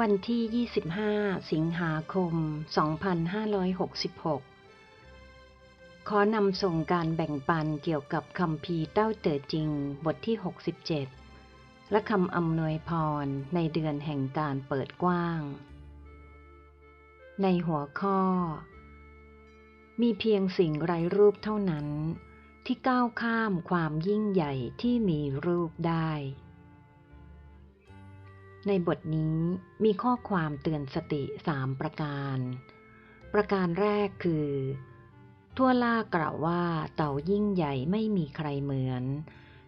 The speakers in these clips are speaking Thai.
วันที่ 25 สิงหาคม 2566 ขอนำส่งการแบ่งปันเกี่ยวกับคำพีเต้าเต๋อจริง บทที่ 67 และคำอำนวยพรในเดือนแห่งการเปิดกว้าง ในหัวข้อ มีเพียงสิ่งไร้รูปเท่านั้น ที่ก้าวข้ามความยิ่งใหญ่ที่มีรูปได้ ในบทนี้มีข้อความเตือนสติสามประการ ประการแรกคือ ทั่วล่ากล่าวว่าเต่ายิ่งใหญ่ไม่มีใครเหมือน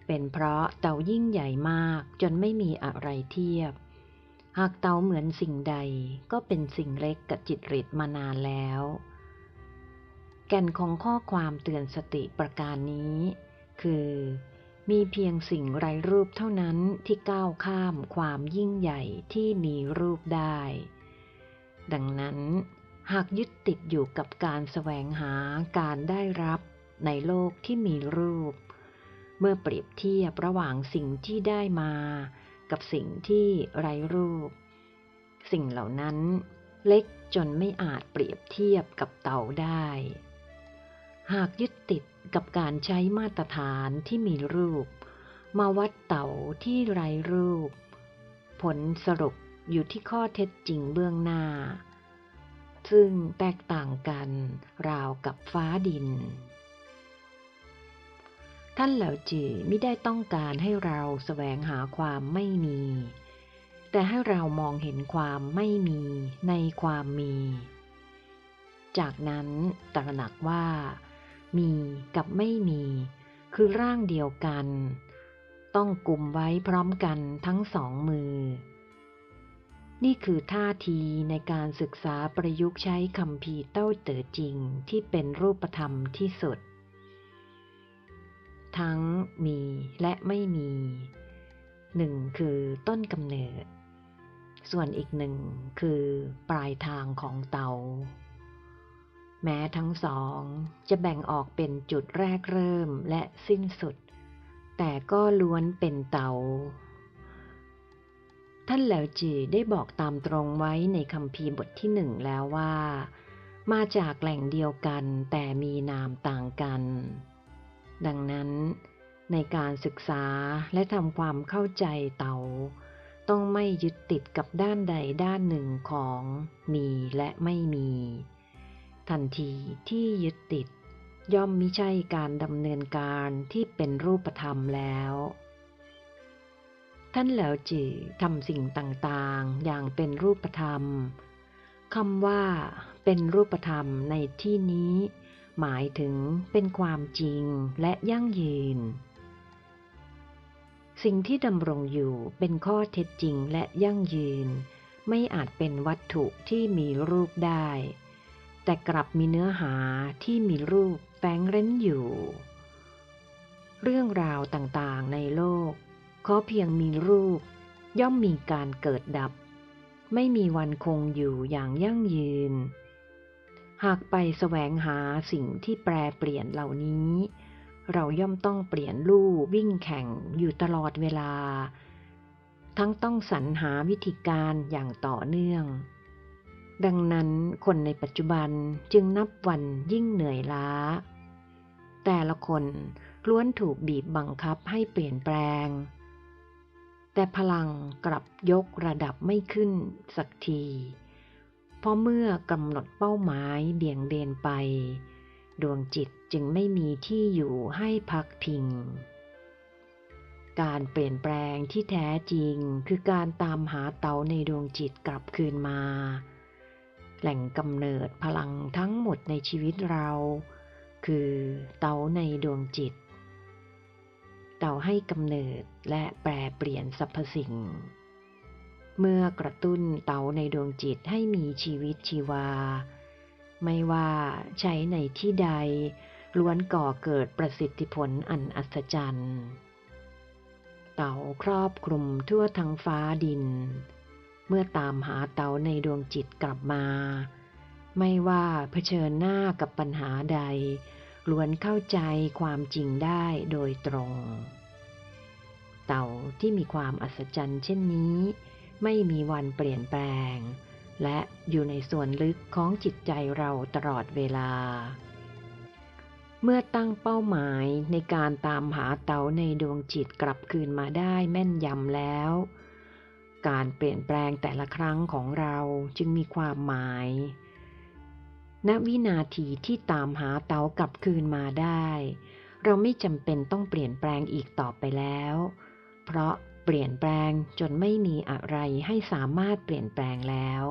เป็นเพราะเต่ายิ่งใหญ่มากจนไม่มีอะไรเทียบ หากเต่าเหมือนสิ่งใดก็เป็นสิ่งเล็กกับจิตริตมานานแล้ว แก่นของข้อความเตือนสติประการนี้ คือ มีเพียงสิ่งไร้รูปเท่านั้นที่ก้าวข้ามความยิ่งใหญ่ที่มีรูปได้ ดังนั้น หากยึดติดอยู่กับการแสวงหาการได้รับในโลกที่มีรูป เมื่อเปรียบเทียบระหว่างสิ่งที่ได้มา กับสิ่งที่ไร้รูป สิ่งเหล่านั้นเล็กจนไม่อาจเปรียบเทียบกับเต่าได้ หากยึดติด กับการใช้มาตรฐานที่มีรูป มาวัดเต่าที่ไร้รูป ผลสรุปอยู่ที่ข้อเท็จจริงเบื้องหน้า ซึ่งแตกต่างกันราวกับฟ้าดิน ท่านเหล่าจือไม่ได้ต้องการให้เราแสวงหาความไม่มี แต่ให้เรามองเห็นความไม่มีในความมี จากนั้นตระหนักว่า มีกับไม่มี คือร่างเดียวกัน ต้องกลุ่มไว้พร้อมกันทั้งสองมือ นี่คือท่าทีในการศึกษาประยุกต์ใช้คำพีเต้าเต๋อจริงที่เป็นรูปธรรมที่สุด ทั้งมีและไม่มีหนึ่งคือต้นกำเนิด ส่วนอีกหนึ่งคือปลายทางของเตา แม้ทั้งสองจะแบ่งออกเป็นจุดแรกเริ่มและสิ้นสุด แต่ก็ล้วนเป็นเตา ท่านแล้วจีได้บอกตามตรงไว้ในคำพีบทที่หนึ่งแล้วว่า มาจากแหล่งเดียวกันแต่มีนามต่างกัน ดังนั้นในการศึกษาและทำความเข้าใจเตาต้องไม่ยึดติดกับด้านใดด้านหนึ่งของมีและไม่มี ทันทีที่ยึดติด ย่อมมิใช่การดำเนินการที่เป็นรูปธรรมแล้ว ท่านเหลวจือทำสิ่งต่างๆ อย่างเป็นรูปธรรมคำว่า เป็นรูปธรรมในที่นี้ หมายถึงเป็นความจริงและยั่งยืน สิ่งที่ดำรงอยู่เป็นข้อเท็จจริงและยั่งยืน ไม่อาจเป็นวัตถุที่มีรูปได้ แต่กลับมีเนื้อหาที่มีรูปแฝงเร้นอยู่ เรื่องราวต่างๆในโลกขอเพียงมีรูป ย่อมมีการเกิดดับ ไม่มีวันคงอยู่อย่างยั่งยืน หากไปแสวงหาสิ่งที่แปรเปลี่ยนเหล่านี้ เราย่อมต้องเปลี่ยนลู่วิ่งแข่งอยู่ตลอดเวลา ทั้งต้องสรรหาวิธีการอย่างต่อเนื่อง ดังนั้นคนในปัจจุบันจึงนับวันยิ่งเหนื่อยล้า แต่ละคนล้วนถูกบีบบังคับให้เปลี่ยนแปลง แต่พลังกลับยกระดับไม่ขึ้นสักที เพราะเมื่อกำหนดเป้าหมายเบี่ยงเบนไป ดวงจิตจึงไม่มีที่อยู่ให้พักพิง การเปลี่ยนแปลงที่แท้จริงคือการตามหาเตาในดวงจิตกลับคืนมา แหล่งกำเนิดพลังทั้งหมดในชีวิตเรา คือเตาในดวงจิต เตาให้กำเนิดและแปรเปลี่ยนสรรพสิ่ง เมื่อกระตุ้นเตาในดวงจิตให้มีชีวิตชีวา ไม่ว่าใช้ในที่ใด ล้วนก่อเกิดประสิทธิผลอันอัศจรรย์ เตาครอบคลุมทั่วทั้งฟ้าดิน เมื่อตามหาเตาในดวงจิตกลับมา ไม่ว่าเผชิญหน้ากับปัญหาใดล้วนเข้าใจความจริงได้โดยตรง เต่าที่มีความอัศจรรย์เช่นนี้ ไม่มีวันเปลี่ยนแปลง และอยู่ในส่วนลึกของจิตใจเราตลอดเวลา เมื่อตั้งเป้าหมายในการตามหาเต๋าในดวงจิตกลับคืนมาได้แม่นยำแล้ว การเปลี่ยนแปลงแต่ละครั้งของเราจึงมีความหมาย ณ วินาทีที่ตามหาเตากลับคืนมาได้ เราไม่จำเป็นต้องเปลี่ยนแปลงอีกต่อไปแล้ว เพราะเปลี่ยนแปลงจนไม่มีอะไรให้สามารถเปลี่ยนแปลงแล้ว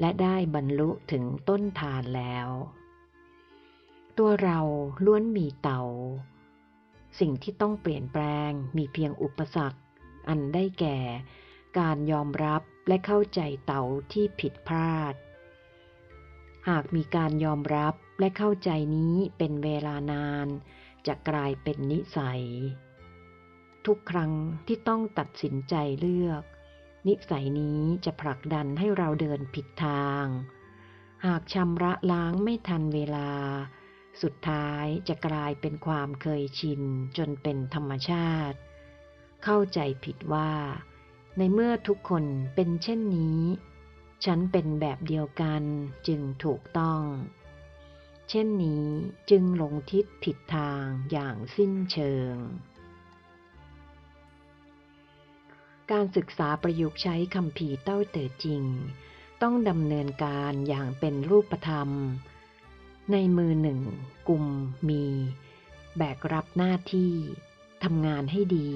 และได้บรรลุถึงต้นทานแล้ว ตัวเราล้วนมีเตา สิ่งที่ต้องเปลี่ยนแปลงมีเพียงอุปสรรค อันได้แก่ การยอมรับและเข้าใจเตาที่ผิดพลาด หากมีการยอมรับและเข้าใจนี้เป็นเวลานาน จะกลายเป็นนิสัย ทุกครั้งที่ต้องตัดสินใจเลือก นิสัยนี้จะผลักดันให้เราเดินผิดทาง หากชำระล้างไม่ทันเวลา สุดท้ายจะกลายเป็นความเคยชินจนเป็นธรรมชาติ เข้าใจผิดว่า ในเมื่อทุกคนเป็นเช่นนี้ ฉันเป็นแบบเดียวกันจึงถูกต้อง เช่นนี้จึงหลงทิศผิดทางอย่างสิ้นเชิง การศึกษาประยุกต์ใช้คำพีเต้าเต๋อจริง ต้องดำเนินการอย่างเป็นรูปธรรม ในมือหนึ่งกลุ่มมี แบกรับหน้าที่ทำงานให้ดี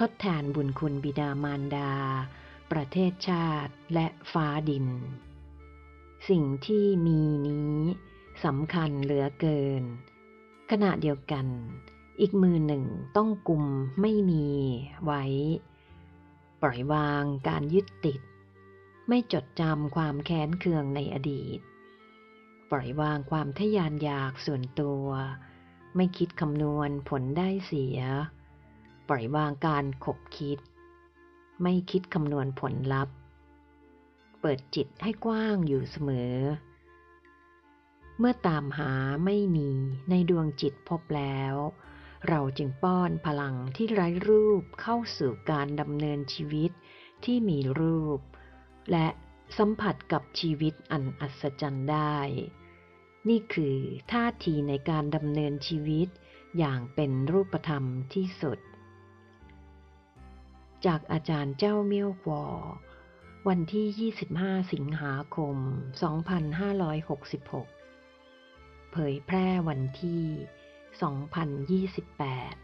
ทดแทนบุญคุณบิดามารดา ประเทศชาติและฟ้าดิน สิ่งที่มีนี้สำคัญเหลือเกิน ขณะเดียวกัน อีกมือหนึ่งต้องกลุ่มไม่มีไว้ ปล่อยวางการยึดติด ไม่จดจำความแค้นเคืองในอดีต ปล่อยวางความทะยานอยากส่วนตัว ไม่คิดคำนวณผลได้เสีย ปล่อยวางการขบคิด ไม่คิดคำนวณผลลัพธ์ เปิดจิตให้กว้างอยู่เสมอ เมื่อตามหาไม่มีในดวงจิตพบแล้ว เราจึงป้อนพลังที่ไร้รูปเข้าสู่การดำเนินชีวิตที่มีรูป และสัมผัสกับชีวิตอันอัศจรรย์ได้ นี่คือท่าทีในการดำเนินชีวิตอย่างเป็นรูปธรรมที่สุด จากอาจารย์เจ้าเมี่ยวกวอวันที่ 25 สิงหาคม 2566 เผยแพร่วันที่ 2028